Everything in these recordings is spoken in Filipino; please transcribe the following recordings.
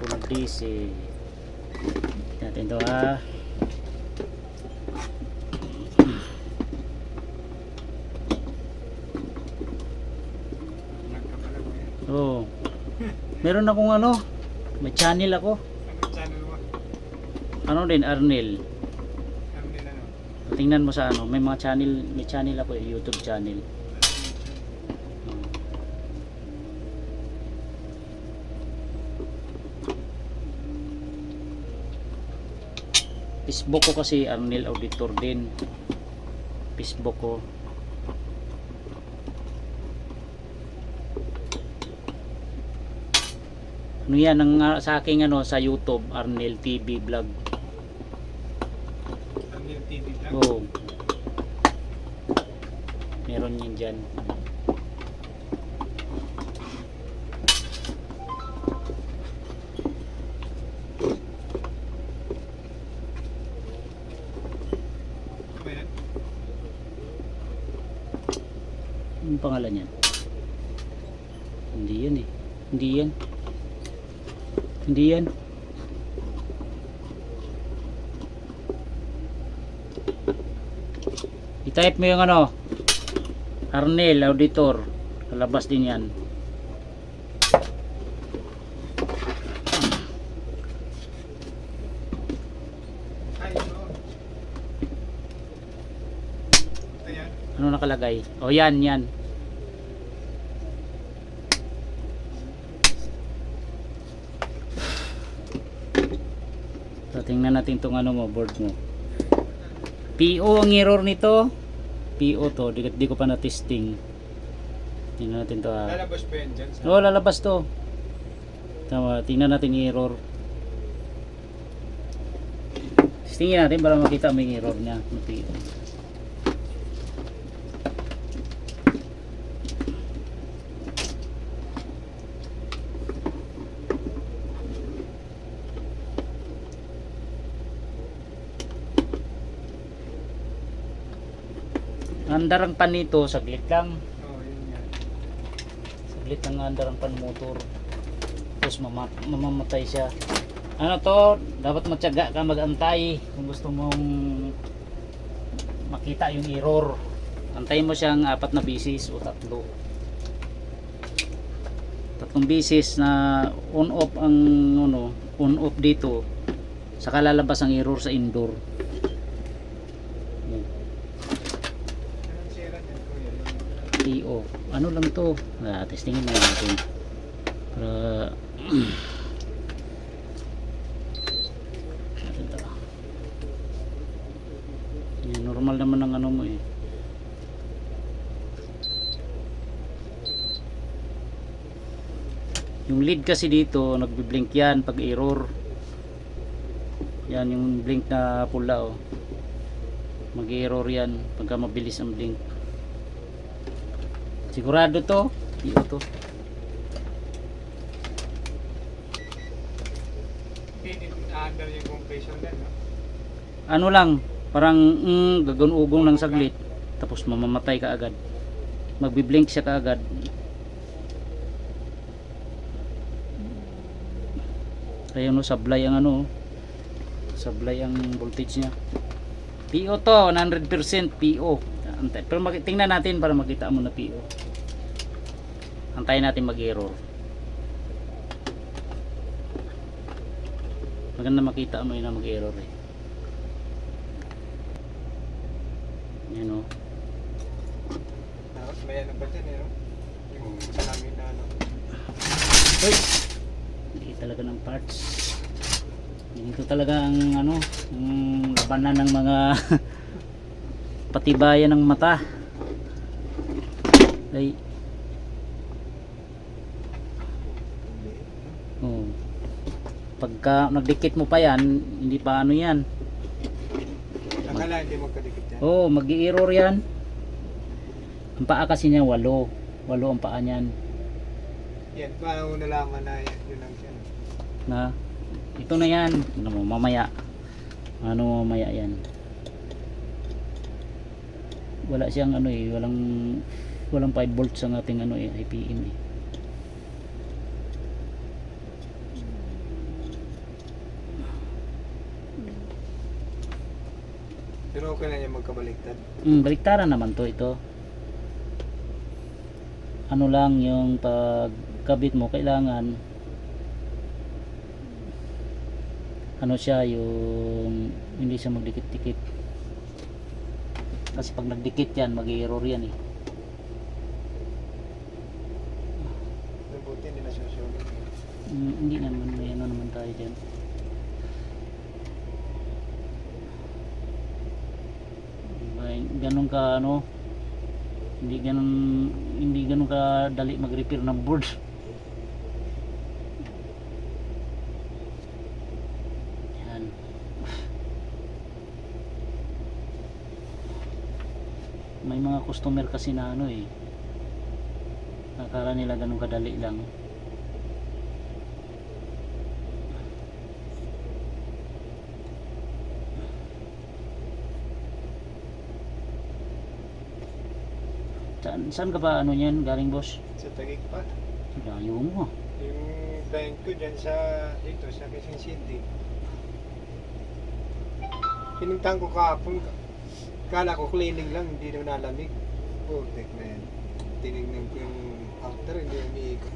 full DC natin to ha yan. oh. Meron akong ano may channel ako. Ano din Arnel ano? tingnan mo sa ano may mga channel may channel ako eh, YouTube channel Facebook ko kasi Arnel Auditor din Facebook ko ano yan ang ah, sa aking ano sa YouTube Arnel TV vlog yung TV lang. Oo. Meron yan dyan. Anong pangalan yan? Hindi yan eh. Hindi yan. Hindi yan. I-type mo yung ano. Arnel, auditor. Lalabas din yan. Ano nakalagay? O yan, yan. Tingnan natin itong ano mo, board mo. PO ang error nito. PO to, di, di ko pa na-testing. Tingnan natin to ah. Lalabas ba yan dyan? Oo, lalabas to. Tama, tingnan natin yung error. Tingnan natin para makita yung error niya. ng PO. Andarang pan nito, saglit lang. Saglit lang ang andarang pan motor. Tapos mama, mamamatay siya. Ano to, dapat matyaga ka magantay kung gusto mong makita yung error. Antayin mo siyang apat na bisis o tatlo. Tatlong bisis na on off ang ano, on off dito. Saka lalabas ang error sa indoor. Yan. Anong sira dyan, kuya? TO. Ano lang to? Ah, testingin na natin. Para normal naman ang ano mo eh. Yung lead kasi dito, nagbi-blink yan pag error. Yan yung blink na pula oh. Mag-error yan pagka mabilis ang blink. Sigurado to. Iyo to. Under yung compression din, no? Ano lang, parang mm, gagunugong lang saglit. Tapos mamamatay ka agad. Magbi-blink siya kaagad. Ayun no, sablay ang ano. oh. Sablay ang voltage niya. PO to, 100% PO. Antay. Pero tingnan natin para makita mo na PO. Antayin natin mag-error. Maganda makita mo yun na mag-error eh. Yan o. Tapos may ano pa dyan, eh? Yung salamin na ano. Uy! Hindi talaga ng parts. Ganito talaga ang ano, ang labanan ng mga patibayan ng mata. Ay. Oh. Pagka nagdikit mo pa yan, hindi pa ano yan. Akala hindi magkadikit yan. Oh, mag-i-error yan. Ang paa kasi niya walo. Walo ang paa niyan. Yan, paano nalaman na yan? Yun lang siya. na ito na yan ano mo mamaya ano mamaya yan wala siyang ano eh walang walang 5 volts ang ating ano eh IPM eh Pero okay na niya magkabaliktad? Mm, baliktaran naman to ito. Ano lang yung pagkabit mo kailangan ano siya yung hindi siya magdikit-dikit kasi pag nagdikit yan, mag-error yan eh. Nabuti hindi na susunod. Mm, hindi naman may ano naman tayo dyan. May ganun ka ano hindi ganun hindi ganun ka dali mag-repair ng board. Yan. May mga customer kasi na ano eh. Nakakala nila ganun kadali lang. Saan, saan ka ba ano yan galing boss? Sa tagig pa. Layo mo. Yung client ko dyan sa, ito, sa Quezon City. Pinuntahan ko kahapon. Kala ko cleaning lang, hindi na nalamig. Putik na yan. Tinignan ko yung after, hindi umiikot.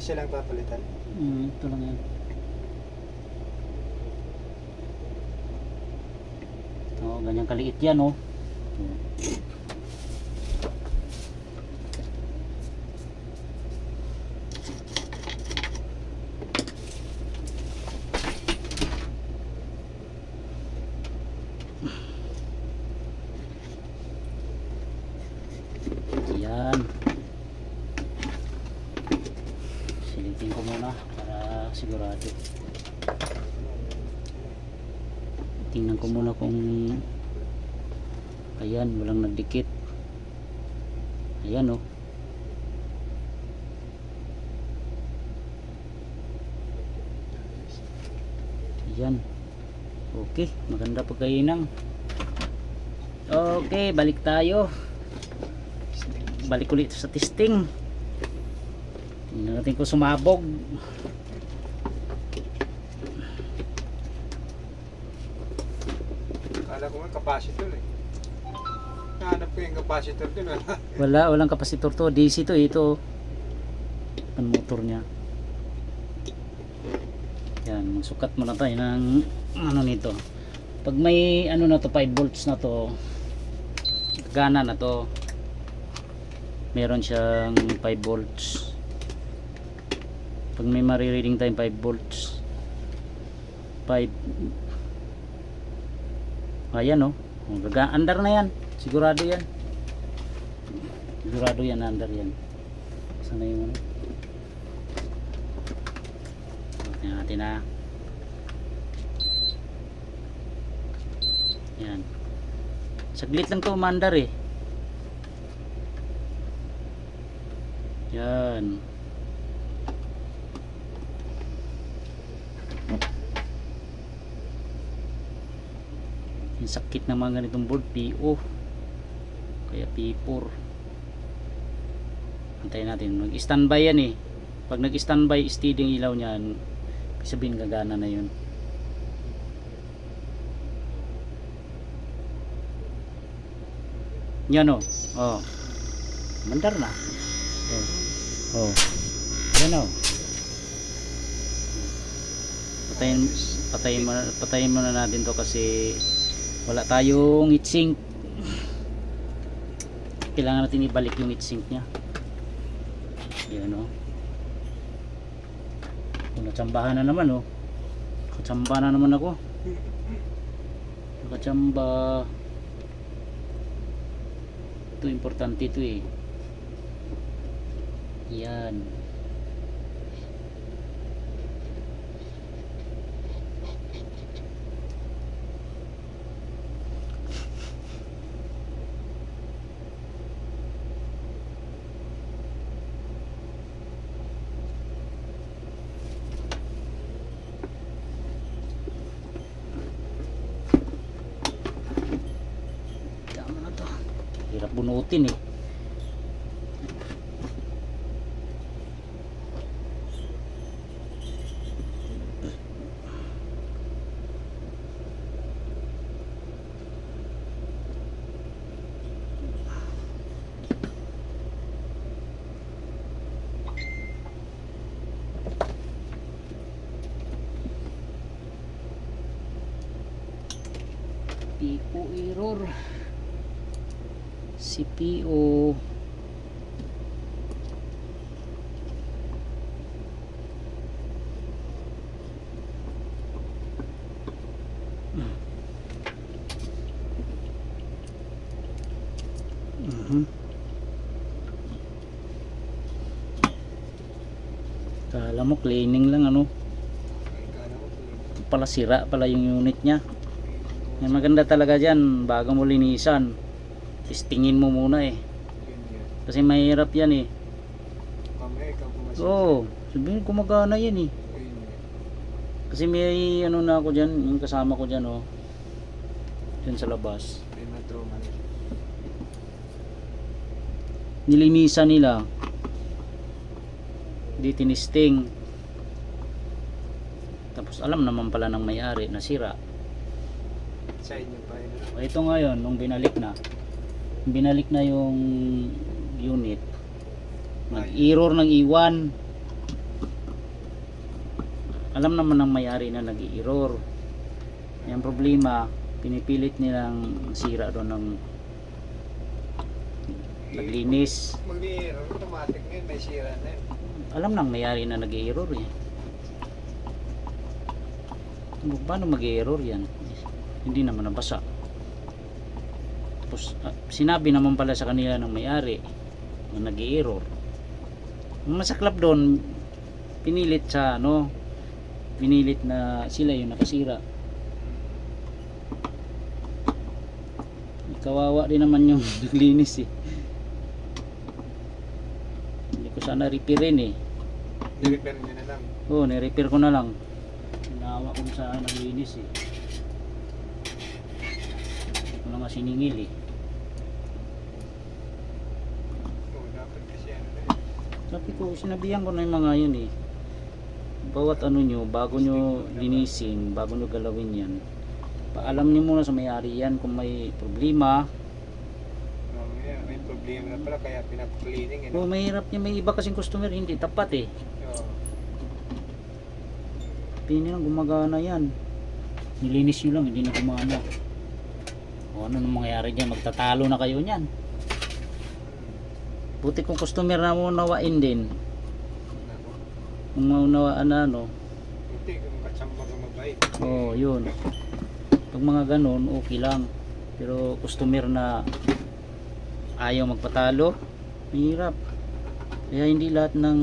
Isa lang papalitan. Mm, ito lang yan. Oh, ganyan kaliit yan oh. Yan. Silipin ko muna para sigurado. Tingnan ko muna kung ayan, walang nagdikit. Ayan oh. Ayan. Okay, maganda pagkainang. Okay, balik tayo. Balik ulit sa testing. Tingnan natin kung sumabog. Kala ko nga capacitor eh. Nahanap ko yung capacitor dun. Wala. Wala, walang kapasitor to. DC to, ito. Ang motor niya. Yan, magsukat muna tayo ng ano nito. Pag may ano na to, 5 volts na to, gana na to. Meron siyang 5 volts. Pag may marireading tayong 5 volts, 5 Ayan oh. Oh, Gaga under na yan. Sigurado yan. Sigurado yan under yan. Sana yung ano? Tingnan natin na. Yan. Saglit lang to umandar eh. Yan. Yung sakit ng mga ganitong board PO kaya P4 antayin natin. Mag standby yan eh. Pag nag standby steady ang ilaw niyan. Sabihin gagana na yun. Yan o oh. mandar na. Oh. oh. yan o patayin patayin mo patayin muna natin to kasi wala tayong heatsink kailangan natin ibalik yung heatsink nya yan o oh. natsambahan na naman oh. Katsamba na naman ako. Nakatsamba ito importante ito eh. Yan bunutin nih Piku irur. CPU Mhm. Kala mo cleaning lang ano pala sira pala yung unit niya yung maganda talaga dyan bago mo linisan testingin mo muna eh. Kasi mahirap yan eh. Oo sabihin gumagana yan eh. Kasi may ano na ako dyan yung kasama ko dyan oh. Dyan sa labas. Nilinisan nila. Di tinisting. Tapos alam naman pala ng may-ari na sira Sa inyo pa yun. ito ngayon nung binalik na binalik na yung unit. Nag-error ng iwan alam naman ng may-ari na nag-error yung problema pinipilit nilang sira doon ng naglinis. Mag-i-error, automatic ngayon, may sira na yun. alam ng may-ari na nag-error eh. Ano, paano mag-error yan? Hindi naman nabasa tapos ah, sinabi naman pala sa kanila ng may-ari na nag-error ang masaklap doon pinilit sa ano pinilit na sila yung nakasira kawawa din naman yung naglinis eh hindi ko sana repairin eh I-repair nyo na lang. Oo, ni-repair ko na lang. Nawa ko sa naglinis eh. Ko na nga siningil eh. Oo, dapat kasi ano na yun. Sabi ko, sinabihan ko na yung mga yun eh. Bawat ano nyo, bago nyo linisin, bago nyo galawin yan, paalam nyo muna sa may-ari yan kung may problema. Mamaya, may problema na pala, kaya pinap-cleaning. O Ano? mahirap niya, may iba kasing customer, hindi tapat eh. Oo. Lang gumagana yan. Nilinis nyo lang, hindi na gumana. O ano nang mangyayari dyan, magtatalo na kayo niyan. Buti kung customer na maunawain din. Nako. Kung maunawaan na ano. Buti, kung katsamba ka mabait. Oo, oh, yun. Pag mga ganon, okay lang. Pero customer na ayaw magpatalo, mahirap. Kaya hindi lahat ng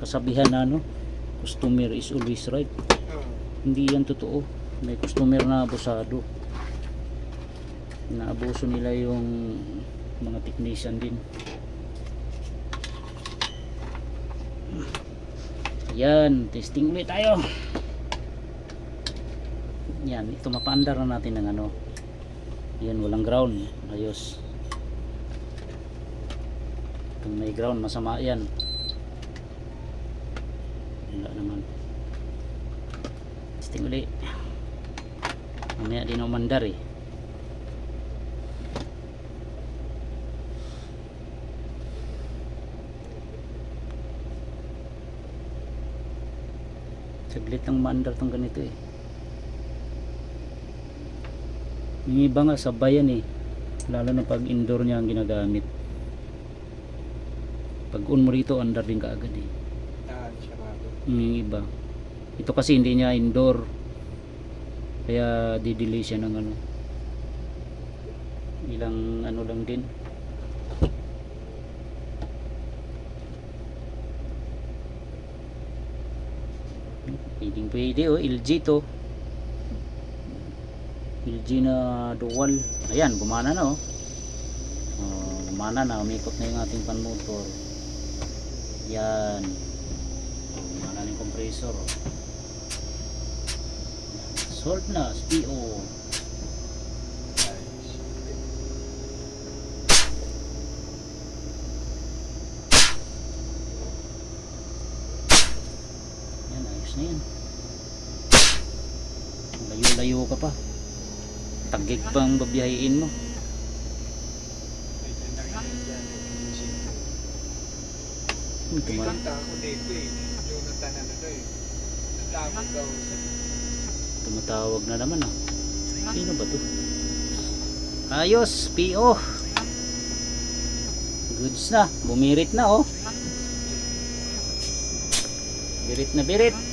kasabihan na ano, customer is always right. Hindi yan totoo. May customer na abusado. Naabuso nila yung mga technician din. Yan, testing ulit tayo. Yan, ito mapaandar na natin ng ano. Yan, walang ground. Ayos. Kung may ground, masama yan. Wala naman. Testing ulit. Mamaya din umandar eh. Saglit lang maandar tong ganito eh. Yung iba nga sabayan eh. Lalo na pag indoor niya ang ginagamit. Pag on mo rito, andar din kaagad eh. Bago. yung iba ito kasi hindi niya indoor kaya didelay siya ng ano ilang ano lang din pwede oh LG to LG na dual ayan gumana na oh oh gumana na umikot na yung ating pan motor yan Gumana na yung compressor. oh. Solve na, SPO. Yan, ayos na yan. Layo-layo ka pa. Tagig pang babiyahin mo. Hmm, May kanta ako dito eh. Jonathan ano daw eh. Daw. tumatawag na naman ah. Sino ba to? Ayos, PO. Goods na. Bumirit na oh. Birit na birit.